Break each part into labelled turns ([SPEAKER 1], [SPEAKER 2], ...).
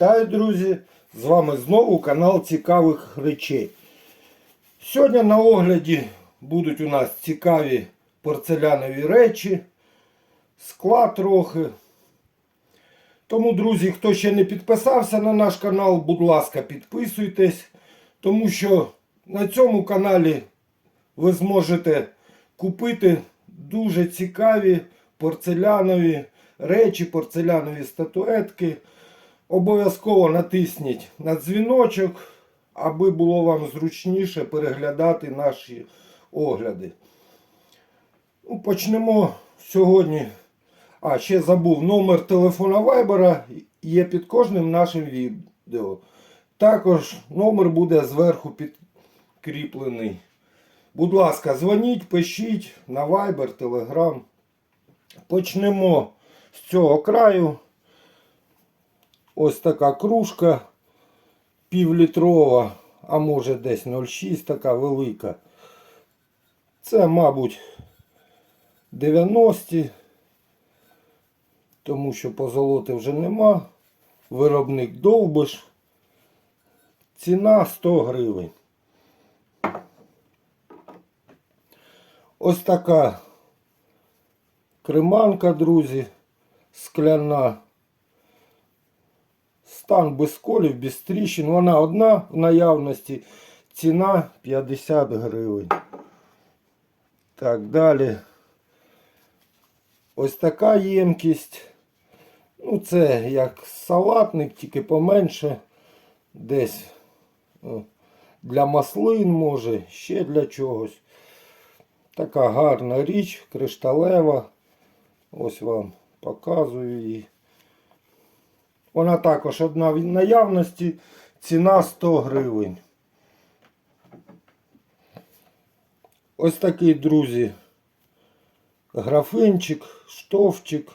[SPEAKER 1] Вітаю, друзі! З вами знову канал цікавих речей. Сьогодні на огляді будуть у нас цікаві порцелянові речі, скла трохи. Тому, друзі, хто ще не підписався на наш канал, будь ласка, підписуйтесь, тому що на цьому каналі ви зможете купити дуже цікаві порцелянові речі, порцелянові статуетки. Обов'язково натисніть на дзвіночок, аби було вам зручніше переглядати наші огляди. Ну, почнемо сьогодні. А, ще забув, номер телефона Вайбера є під кожним нашим відео. Також номер буде зверху підкріплений. Будь ласка, дзвоніть, пишіть на Viber, Telegram. Почнемо з цього краю. Ось така кружка півлітрова, а може десь 0,6 така велика. Це, мабуть, 90-ті, тому що позолоти вже нема. Виробник довбиш. Ціна 100 гривень. Ось така креманка, друзі, скляна. Стан без колів, без тріщин. Вона одна в наявності. Ціна 50 гривень. Так, далі. Ось така ємкість. Ну, це як салатник, тільки поменше. Десь для маслин, може, ще для чогось. Така гарна річ, кришталева. Ось вам показую її. Вона також одна в наявності. Ціна 100 гривень. Ось такий, друзі, графинчик, штовчик.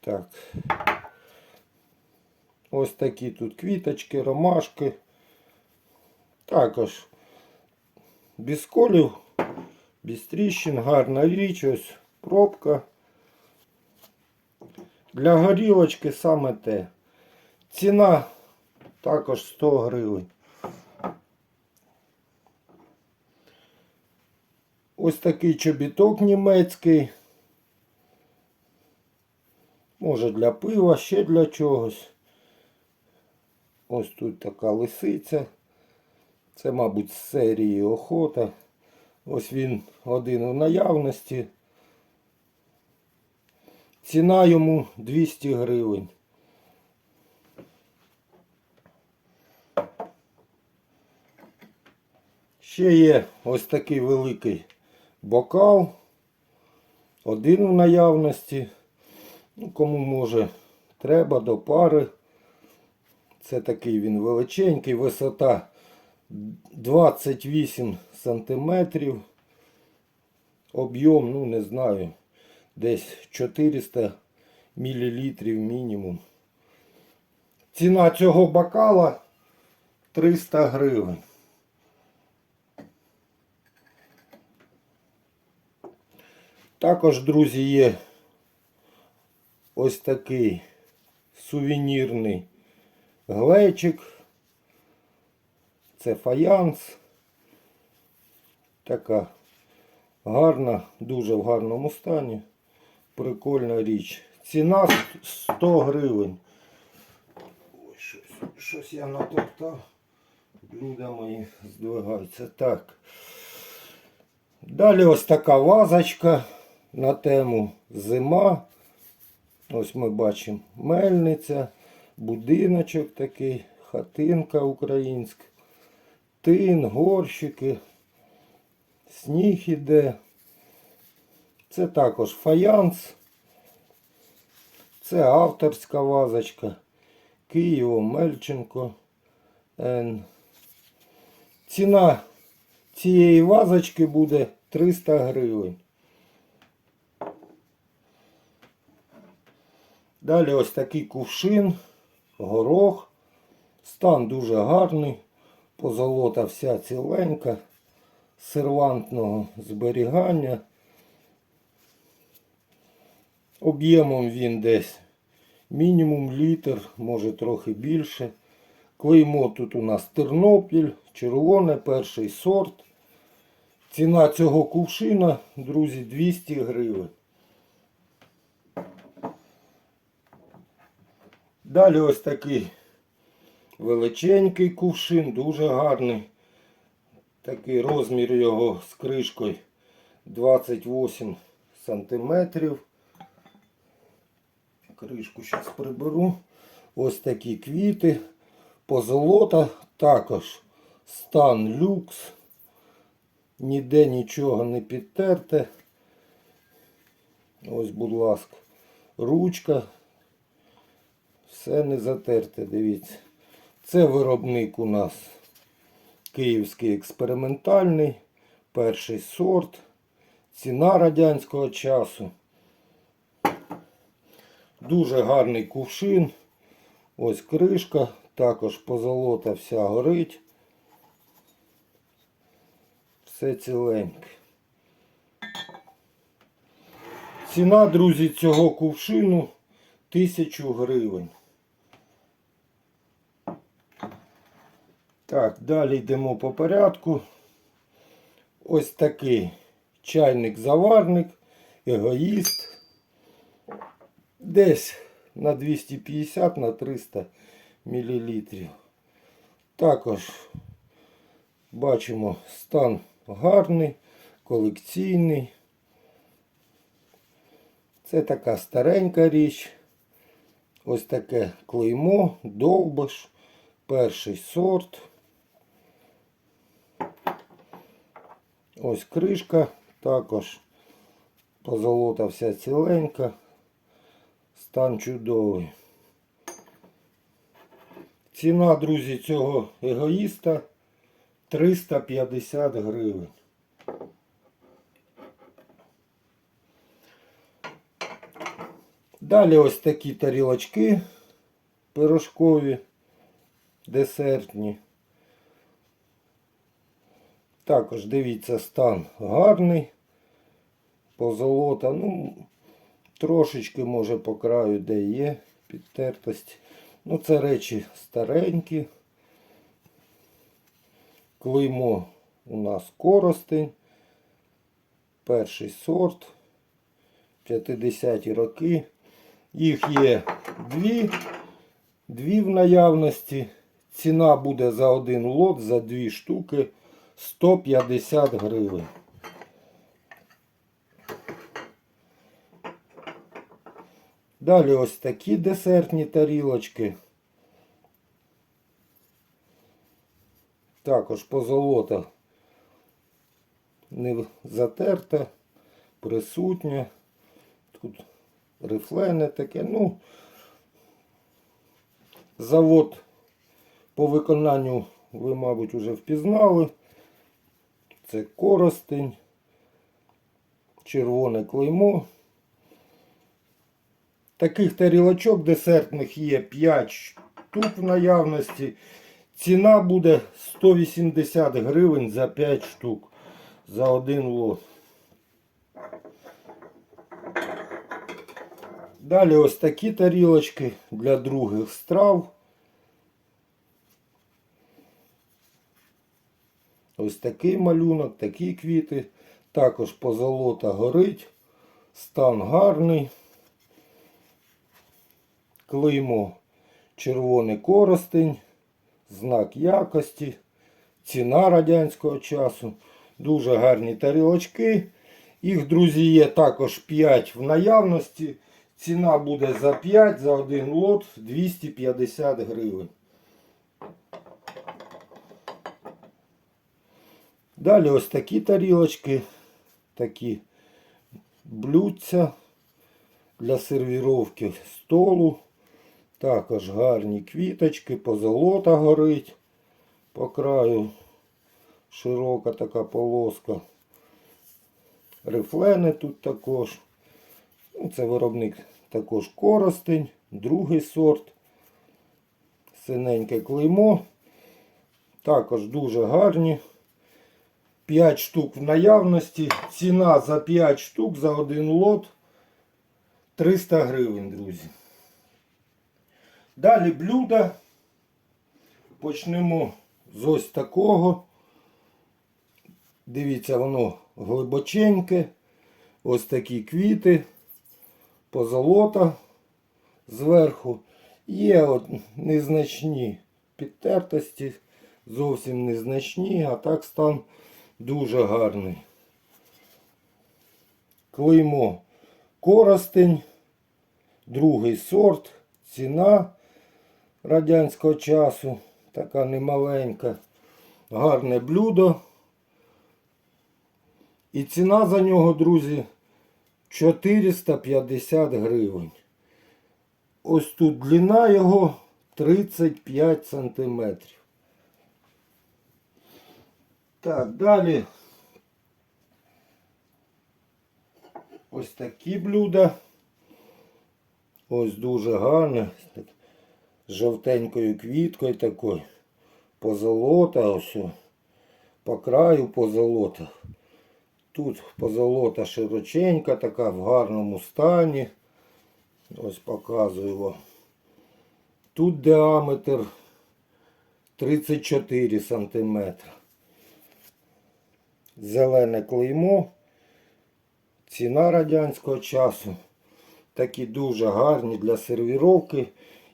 [SPEAKER 1] Так. Ось такі тут квіточки, ромашки. Також без колів, без тріщин, гарна річ, ось пробка. Для горілочки саме те. Ціна також 100 гривень. Ось такий чобіток німецький. Може для пива, ще для чогось. Ось тут така лисиця. Це, мабуть, з серії охота. Ось він один у наявності. Ціна йому 200 гривень. Ще є ось такий великий бокал. Один в наявності. Ну, Кому може треба до пари. Це такий він величенький, висота 28 сантиметрів. Об'єм, ну не знаю, десь 400 мл мінімум. Ціна цього бокала 300 гривень. Також, друзі, є ось такий сувенірний глечик. Це фаянс. Така гарна, дуже в гарному стані. Прикольна річ. Ціна 100 гривень. Ой, щось, щось я натоптав. Блюда мої здвигаються. Так. Далі ось така вазочка на тему зима. Ось ми бачимо мельниця, будиночок такий, хатинка українська, тин, горщики, сніг іде. Це також фаянс. Це авторська вазочка. Києво Мельченко. Н. Ціна цієї вазочки буде 300 гривень. Далі ось такий кувшин, горох. Стан дуже гарний. Позолота вся ціленька, сервантного зберігання. Об'ємом він десь Мінімум літр, може трохи більше. Клеймо тут у нас Тернопіль, червоне, перший сорт. Ціна цього кувшина, друзі, 200 гривень. Далі ось такий величенький кувшин, дуже гарний. Такий розмір його з кришкою 28 сантиметрів. Кришку зараз приберу. Ось такі квіти. Позолота також стан люкс. Ніде нічого не підтерте. Ось, будь ласка, ручка. Все не затерте, дивіться. Це виробник у нас київський експериментальний, перший сорт, ціна радянського часу. Дуже гарний кувшин. Ось кришка, також позолота вся горить. Все ціленьке. Ціна, друзі, цього кувшину 1000 гривень. Так, далі йдемо по порядку. Ось такий чайник-заварник, егоїст. Десь на 250 на 300 мл. Також бачимо стан гарний, колекційний. Це така старенька річ. Ось таке клеймо, довбиш, перший сорт. Ось кришка також позолота вся ціленька. Стан чудовий. Ціна, друзі, цього егоїста 350 гривень. Далі ось такі тарілочки пирожкові, десертні. Також дивіться, стан гарний. Позолота, ну, трошечки може по краю де є підтертость. Ну, це речі старенькі. Клеймо у нас коростень. Перший сорт. 50-ті роки. Їх є дві. Дві в наявності. Ціна буде за один лот, за дві штуки 150 гривень. Далі ось такі десертні тарілочки. Також позолота не затерта, присутня. Тут рифлене таке. Ну, завод по виконанню ви, мабуть, вже впізнали. Це коростень, червоне клеймо. Таких тарілочок десертних є 5 штук в наявності. Ціна буде 180 гривень за 5 штук. За один лот. Далі ось такі тарілочки для других страв. Ось такий малюнок, такі квіти. Також позолота горить. Стан гарний. Клеймо червоний коростень, знак якості, ціна радянського часу. Дуже гарні тарілочки. Їх, друзі, є також 5 в наявності. Ціна буде за 5, за один лот 250 гривень. Далі ось такі тарілочки, такі блюдця для сервіровки столу. Також гарні квіточки, позолота горить по краю. Широка така полоска. Рифлени тут також. Ну, Це виробник також коростень, другий сорт. Синеньке клеймо. Також дуже гарні. 5 штук в наявності. Ціна за 5 штук за один лот 300 гривень, друзі. Далі блюда. Почнемо з ось такого. Дивіться, воно глибоченьке. Ось такі квіти, позолота зверху. Є от незначні підтертості, зовсім незначні, а так стан дуже гарний. Клеймо коростень, другий сорт, ціна радянського часу, така немаленька, гарне блюдо. І ціна за нього, друзі, 450 гривень. Ось тут длина його 35 сантиметрів. Так, далі. Ось такі блюда. Ось дуже гарне. Жовтенькою квіткою такою. Позолота ось. По краю позолота. Тут позолота широченька, така в гарному стані. Ось показую вам. Тут діаметр 34 сантиметра. Зелене клеймо. Ціна радянського часу. Такі дуже гарні для сервіровки.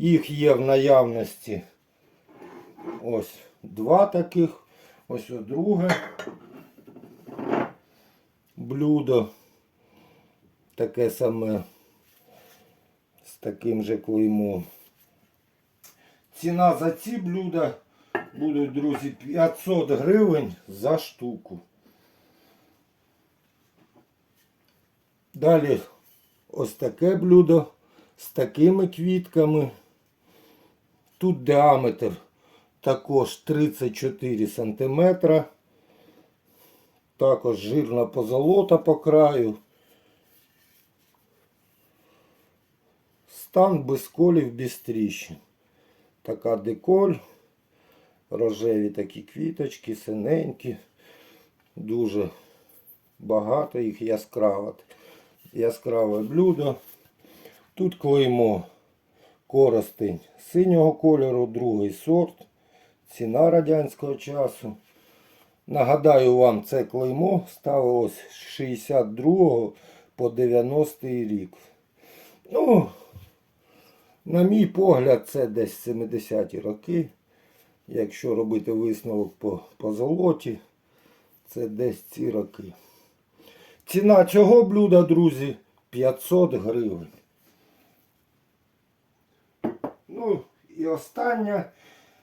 [SPEAKER 1] Їх є в наявності. Ось два таких. Ось друге блюдо. Таке саме з таким же клеймом. Ціна за ці блюда буде, друзі, 500 гривень за штуку. Далі ось таке блюдо з такими квітками. Тут діаметр також 34 сантиметра. Також жирна позолота по краю. Стан без колів, без тріщин. Така деколь. Рожеві такі квіточки, синенькі. Дуже багато їх яскраво. Яскраве блюдо. Тут клеймо коростень синього кольору, другий сорт. Ціна радянського часу. Нагадаю вам, це клеймо ставилось з 62 по 90 рік. Ну, на мій погляд, це десь 70-ті роки. Якщо робити висновок по, по золоті, це десь ці роки. Ціна цього блюда, друзі, 500 гривень. Ну і остання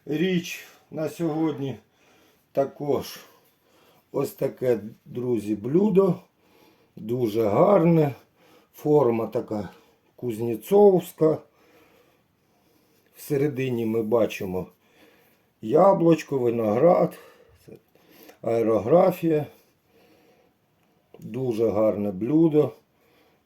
[SPEAKER 1] річ на сьогодні також ось таке, друзі, блюдо. Дуже гарне. Форма така кузнєцовська. Всередині ми бачимо яблучко, виноград, аерографія. Дуже гарне блюдо.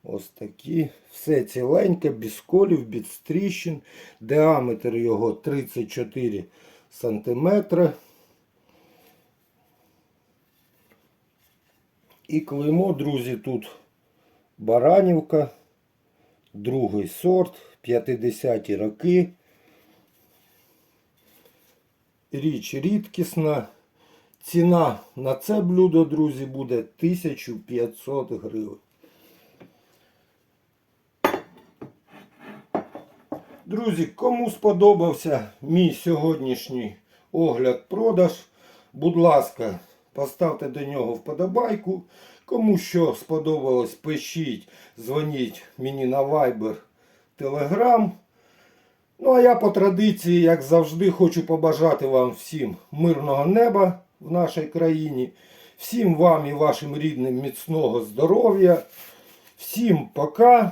[SPEAKER 1] Ось такі. Все ціленьке, без колів, без тріщин. Діаметр його 34 сантиметри. І клеймо, друзі, тут Баранівка, другий сорт, 50-ті роки. Річ рідкісна. Ціна на це блюдо, друзі, буде 1500 гривень. Друзі, кому сподобався мій сьогоднішній огляд-продаж, будь ласка, поставте до нього вподобайку. Кому що сподобалось, пишіть, дзвоніть мені на Viber, Telegram. Ну а я по традиції, як завжди, хочу побажати вам всім мирного неба в нашій країні. Всім вам і вашим рідним міцного здоров'я. Всім пока.